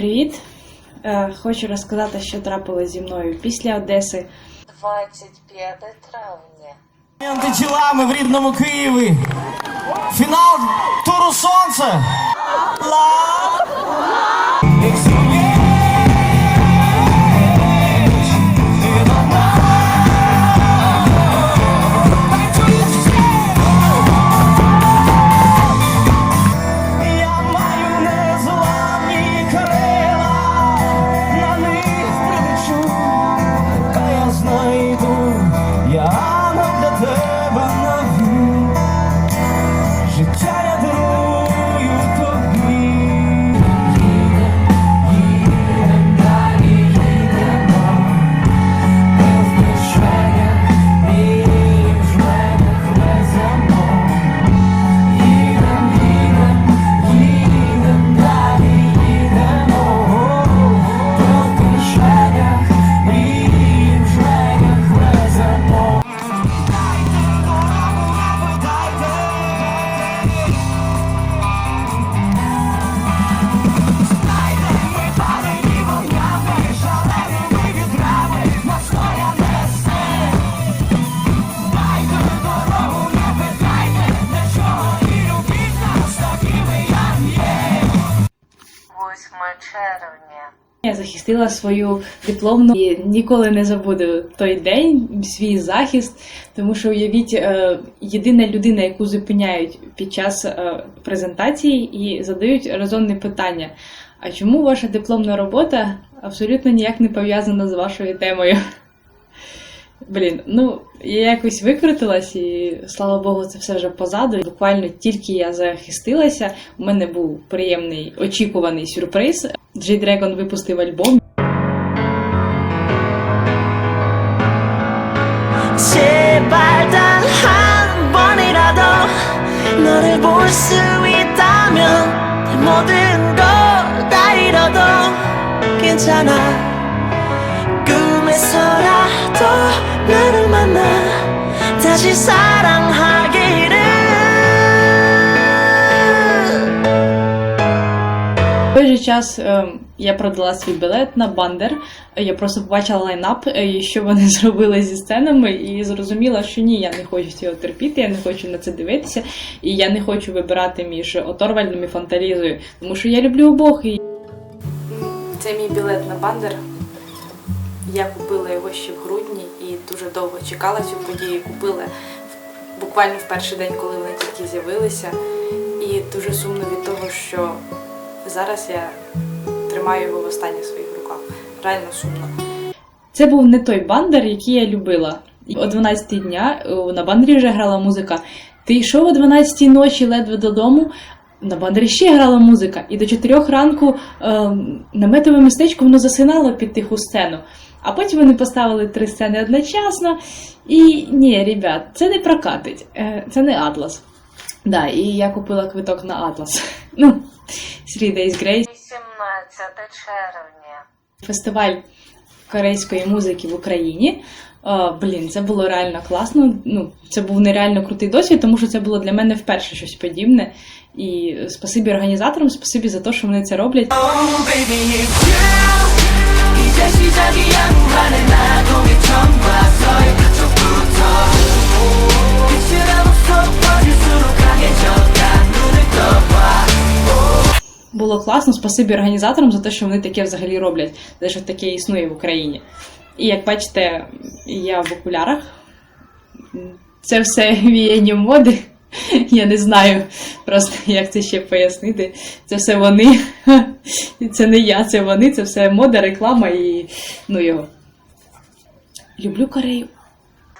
Привіт! Е, Хочу розказати, що трапилось зі мною після Одеси. 25 травня. Тілами в рідному Києві. Фінал туру сонце. Червня. Я захистила свою дипломну і ніколи не забуду той день, свій захист, тому що уявіть, е, єдина людина, яку зупиняють під час е, презентації і задають резонне питання: а чому ваша дипломна робота абсолютно ніяк не пов'язана з вашою темою? Блін, ну я якось викрутилась, і слава Богу, це все вже позаду. І Буквально тільки я захистилася. У мене був приємний очікуваний сюрприз. G-Dragon випустив альбом. 제발 단 한 번이라도 너를 볼 수 있다면 내 모든 걸 다 잃어도 괜찮아 꿈에서라도 나를 만나 다시 사랑하기를 В той же час е, я продала свій білет на бандер. Я просто побачила лайнап, е, і що вони зробили зі сценами, і зрозуміла, що ні, я не хочу цього терпіти, я не хочу на це дивитися, і я не хочу вибирати між Оторвальдом і Фанталізою, тому що я люблю обох. І... Це мій білет на бандер. Я купила його ще в грудні і дуже довго чекала цю подію. Купила буквально в перший день, коли вони тільки з'явилися. І дуже сумно від того, що зараз я тримаю його в останніх своїх руках. Реально сумно. Це був не той бандер, який я любила. О 12 дня на бандері вже грала музика. Ти йшов о 12 ночі ледве додому. На бандері ще грала музика, і до 4 ранку е, наметове містечко воно засинало під тиху сцену. А потім вони поставили три сцени одночасно. І ні, ребят, це не прокатить, Е, це не Атлас. Да, і я купила квиток на Атлас. Ну, Three Days Grace. 18 червня. Фестиваль корейської музики в Україні. Е, блін, це було реально класно. Ну, це був нереально крутий досвід, тому що це було для мене вперше щось подібне. І спасибі організаторам, спасибі за те, що вони це роблять. Oh baby it's класно, спасибі організаторам за те, що вони таке взагалі роблять, за те, що таке існує в Україні. І як бачите, я в окулярах. Це все віяння моди. Я не знаю просто, як це ще пояснити. Це все вони. Це не я, це вони, це все мода, реклама і ну його. Люблю Корею.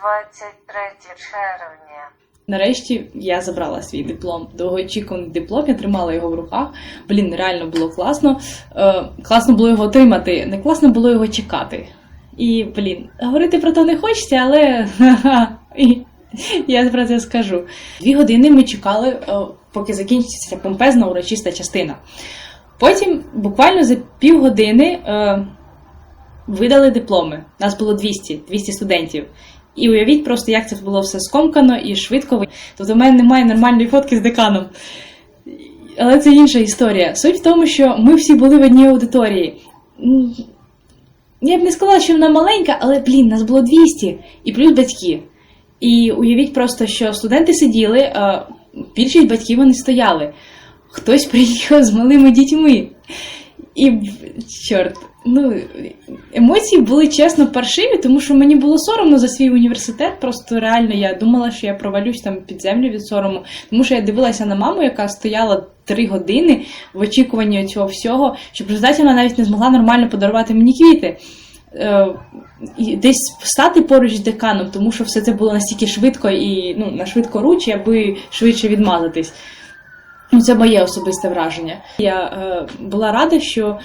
23 червня. Нарешті я забрала свій диплом. Довгоочікуваний диплом, я тримала його в руках. Блін, реально було класно. Е, класно було його отримати, не класно було його чекати. І, блін, говорити про то не хочеться, але я про це скажу. Дві години ми чекали, е, поки закінчиться помпезна урочиста частина. Потім, буквально за півгодини, е, видали дипломи. Нас було 200, 200 студентів. І уявіть просто, як це було все скомкано і швидко. Тобто в мене немає нормальної фотки з деканом. Але це інша історія. Суть в тому, що ми всі були в одній аудиторії. Я б не сказала, що вона маленька, але блін, нас було 200 і плюс батьки. І уявіть просто, що студенти сиділи, більшість батьків вони стояли. Хтось приїхав з малими дітьми. І чорт, ну емоції були чесно паршиві, тому що мені було соромно за свій університет. Просто реально я думала, що я провалюсь там під землю від сорому. Тому що я дивилася на маму, яка стояла три години в очікуванні цього всього, що в результаті вона навіть не змогла нормально подарувати мені квіти. Е, і десь стати поруч з деканом, тому що все це було настільки швидко і ну, на швидкоруч, аби швидше відмазатись. Ну, це моє особисте враження. Я е, була рада, що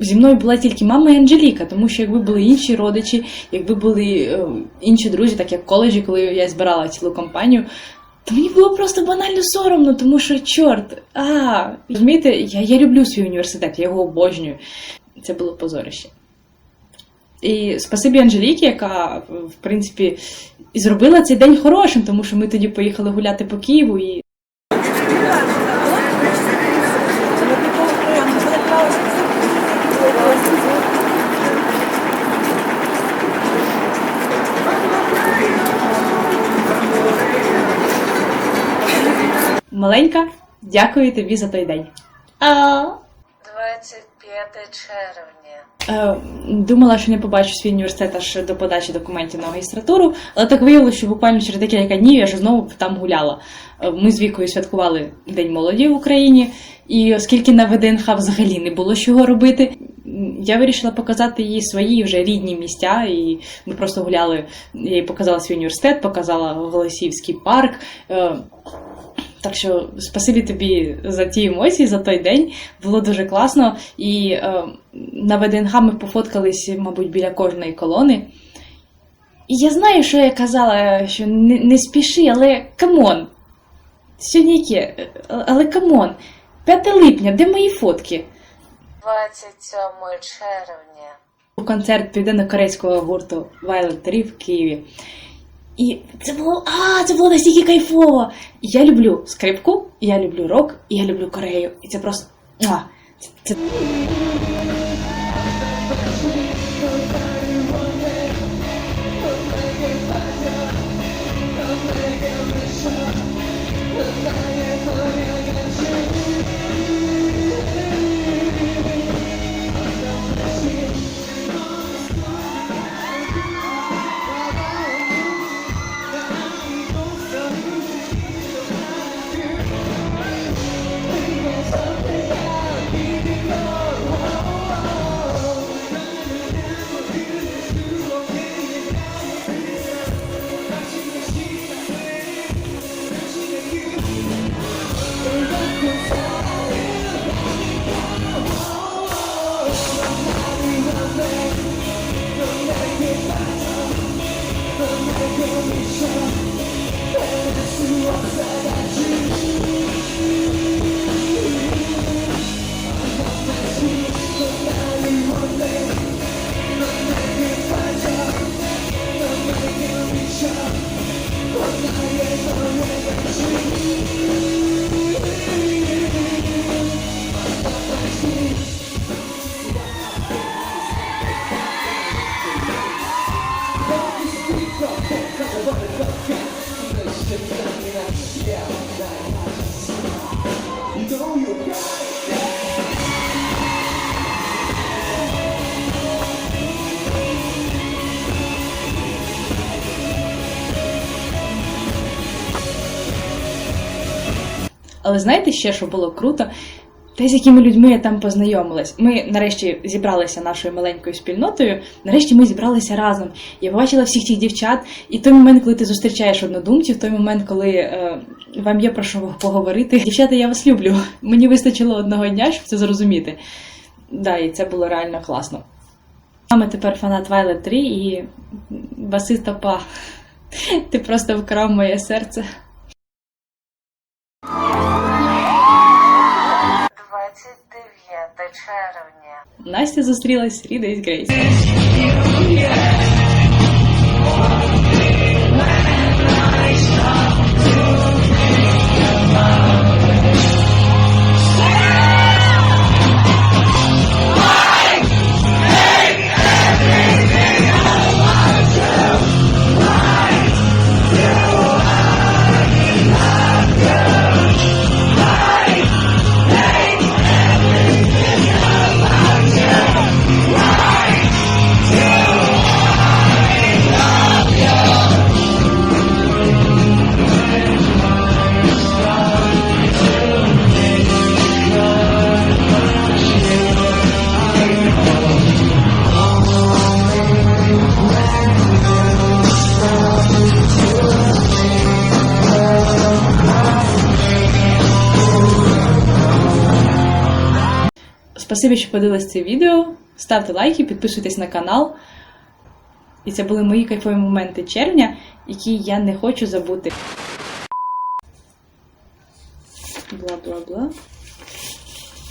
зі мною була тільки мама і Анжеліка, тому що якби були інші родичі, якби були е, інші друзі, так як в коледжі, коли я збирала цілу компанію, то мені було просто банально соромно, тому що чорт, а розумієте, я, я люблю свій університет, я його обожнюю. Це було позорище. І спасибі Анжелікі, яка, в принципі, і зробила цей день хорошим, тому що ми тоді поїхали гуляти по Києву і Маленька, дякую тобі за той день. 23 5 червня. Е, думала, що не побачу свій університет аж до подачі документів на магістратуру, але так виявилося, що буквально через декілька днів я вже знову там гуляла. Е, ми з вікою святкували День молоді в Україні, і оскільки на ВДНХ взагалі не було чого робити, я вирішила показати їй свої вже рідні місця. І ми просто гуляли. Я їй показала свій університет, показала Волосіївський парк. Е, так що спасибі тобі за ті емоції, за той день. Було дуже класно. І е, на ВДНГ ми пофоткались, мабуть, біля кожної колони. І я знаю, що я казала, що не, не спіши, але камон. Сьогодні яке? Але камон. 5 липня, де мої фотки? 27 червня. Концерт південно-корейського гурту Violet 3 в Києві. І це було. А, це було настільки кайфово! Я люблю скрипку, я люблю рок, я люблю Корею. І це просто. А, це, це... Але знаєте ще, що було круто? Те, з якими людьми я там познайомилась. Ми нарешті зібралися нашою маленькою спільнотою. Нарешті ми зібралися разом. Я побачила всіх тих дівчат, і той момент, коли ти зустрічаєш однодумців, той момент, коли е, вам є про що поговорити. Дівчата, я вас люблю. Мені вистачило одного дня, щоб це зрозуміти. Да, і це було реально класно. Саме тепер фанат Violet 3 і басиста Па. Ти просто вкрав моє серце. Червня. Настя зустрілась з Рідою з Грейс. Спасибі, що подивились це відео. Ставте лайки, підписуйтесь на канал. І це були мої кайфові моменти червня, які я не хочу забути. Бла-бла-бла.